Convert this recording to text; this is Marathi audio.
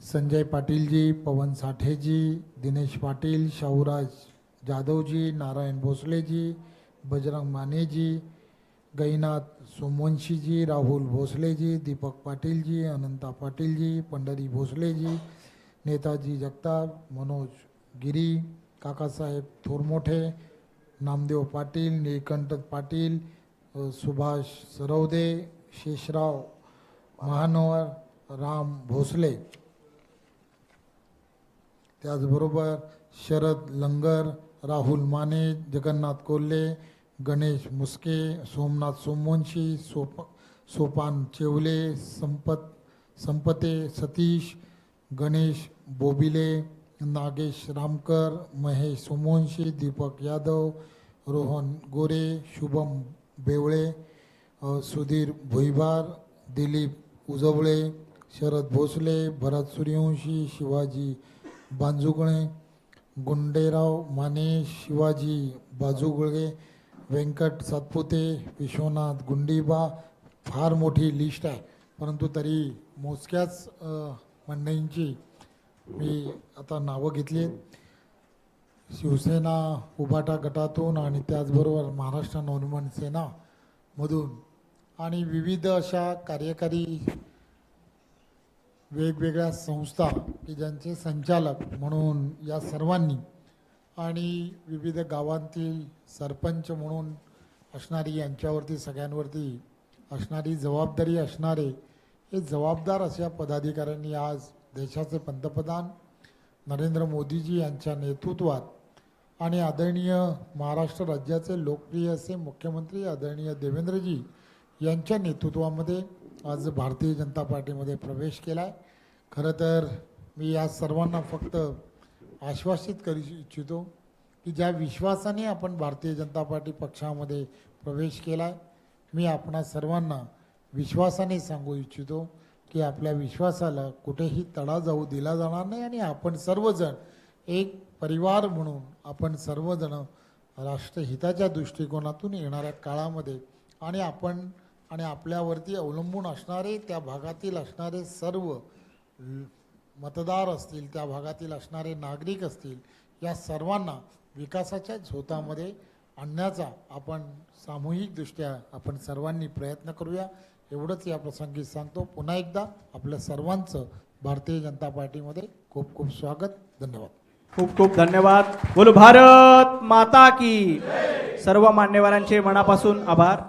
संजय पाटिल जी, पवन साठे जी, दिनेश पाटिल, शाहूराज जादव जी, नारायण भोसले जी, बजरंग माने जी गईनाथ सोमवंशी जी, राहुल भोसले जी, दीपक पाटिल जी, अनंता पाटिल जी पंडरी भोसले जी, नेताजी जगताप, मनोज गिरी, काका साहेब थोरमोठे, नामदेव पाटिल, नीलकंठ पाटिल सुभाष सरवदे शेषराव महानवर राम भोसले। त्याचबरोबर शरद लंगर राहुल माने जगन्नाथ कोल्हे गणेश मुस्के सोमनाथ सोमवंशी सोप सोपान चेवले संपत संपते सतीश गणेश बोबिले नागेश रामकर महेश सोमवंशी दीपक यादव रोहन गोरे शुभम बेवळे सुधीर भुईबार दिलीप उजवळे शरद भोसले भरत सूर्यवंशी शिवाजी बांजुगळे गुंडेराव माने शिवाजी बाजूगुळे व्यंकट सातपुते विश्वनाथ गुंडीबा फार मोठी लिस्ट आहे. परंतु तरी मोजक्याच मंडईंची मी आता नावं घेतली आहेत. शिवसेना उभाटा गटातून आणि त्याचबरोबर महाराष्ट्र नवनिर्माण सेनामधून आणि विविध अशा कार्यकारी वेगवेगळ्या संस्था की ज्यांचे संचालक म्हणून या सर्वांनी आणि विविध गावांतील सरपंच म्हणून असणारी यांच्यावरती सगळ्यांवरती असणारी जबाबदारी असणारे हे जबाबदार अशा पदाधिकाऱ्यांनी आज देशाचे पंतप्रधान नरेंद्र मोदीजी यांच्या नेतृत्वात आणि आदरणीय महाराष्ट्र राज्याचे लोकप्रिय असे मुख्यमंत्री आदरणीय देवेंद्रजी यांच्या नेतृत्वामध्ये आज भारतीय जनता पार्टीमध्ये प्रवेश केला आहे खरं तर मी या सर्वांना फक्त आश्वासित करू इच्छितो की ज्या विश्वासाने आपण भारतीय जनता पार्टी पक्षामध्ये प्रवेश केला आहे मी आपणा सर्वांना विश्वासाने सांगू इच्छितो की आपल्या विश्वासाला कुठेही तडा जाऊ दिला जाणार नाही आणि आपण सर्वजण एक परिवार म्हणून आपण सर्वजण राष्ट्रहिताच्या दृष्टिकोनातून येणाऱ्या काळामध्ये आणि आपण आणि आपल्यावरती अवलंबून असणारे त्या भागातील असणारे सर्व मतदार असतील त्या भागातील असणारे नागरिक असतील या सर्वांना विकासाच्या झोतामध्ये आणण्याचा आपण सामूहिकदृष्ट्या आपण सर्वांनी प्रयत्न करूया. एवढंच या प्रसंगी सांगतो. पुन्हा एकदा आपल्या सर्वांचं भारतीय जनता पार्टीमध्ये खूप खूप स्वागत. धन्यवाद. खूप खूप धन्यवाद. बोलो भारत माता की. सर्व मान्यवरांचे मनापासून आभार.